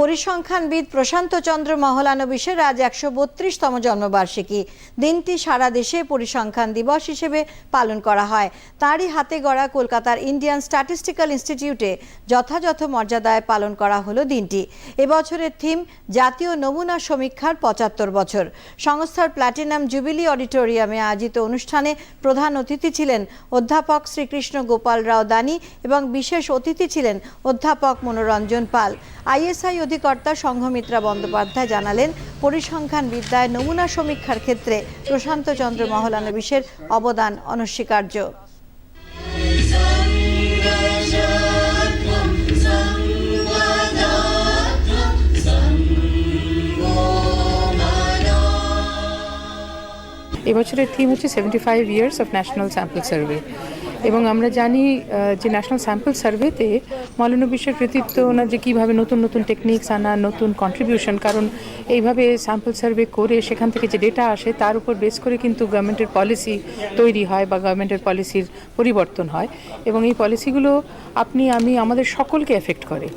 পরিসংখ্যানবিদ প্রশান্ত চন্দ্র মহলানবিশের আজ একশো বত্রিশতম জন্মবার্ষিকী। দিনটি সারা দেশে পরিসংখ্যান দিবস হিসেবে পালন করা হয়। তাঁরই হাতে গড়া কলকাতার ইন্ডিয়ান স্ট্যাটিস্টিক্যাল ইনস্টিটিউটে যথাযথ মর্যাদায় পালন করা হলো দিনটি। এবছরের থিম, জাতীয় নমুনা সমীক্ষার পঁচাত্তর বছর। সংস্থার প্ল্যাটিনাম জুবিলি অডিটোরিয়ামে আয়োজিত অনুষ্ঠানে প্রধান অতিথি ছিলেন অধ্যাপক শ্রীকৃষ্ণ গোপাল রাও দানি এবং বিশেষ অতিথি ছিলেন অধ্যাপক মনোরঞ্জন পাল। আইএসআই অধিকর্তা সংঘমিত্রা বন্দ্যোপাধ্যায় জানালেন, পরিসংখ্যান বিদ্যায় নমুনা সমীক্ষার ক্ষেত্রে প্রশান্ত চন্দ্র মহলানবিশের অবদান অনস্বীকার্য। এবছরের থিম হচ্ছে seventy five years of national sample survey এবং আমরা জানি যে ন্যাশনাল স্যাম্পল সার্ভেতে মৌলানা বিশ্বের কৃতিত্ব ওনার যে কীভাবে নতুন নতুন টেকনিক্স আনা, নতুন কন্ট্রিবিউশন কারণ এইভাবে স্যাম্পল সার্ভে করে সেখান থেকে যে ডেটা আসে, তার উপর বেস করে কিন্তু গভর্নমেন্টের পলিসি তৈরি হয় বা গভর্নমেন্টের পলিসির পরিবর্তন হয়। এবং এই পলিসিগুলো আপনি, আমি, আমাদের সকলকে এফেক্ট করে।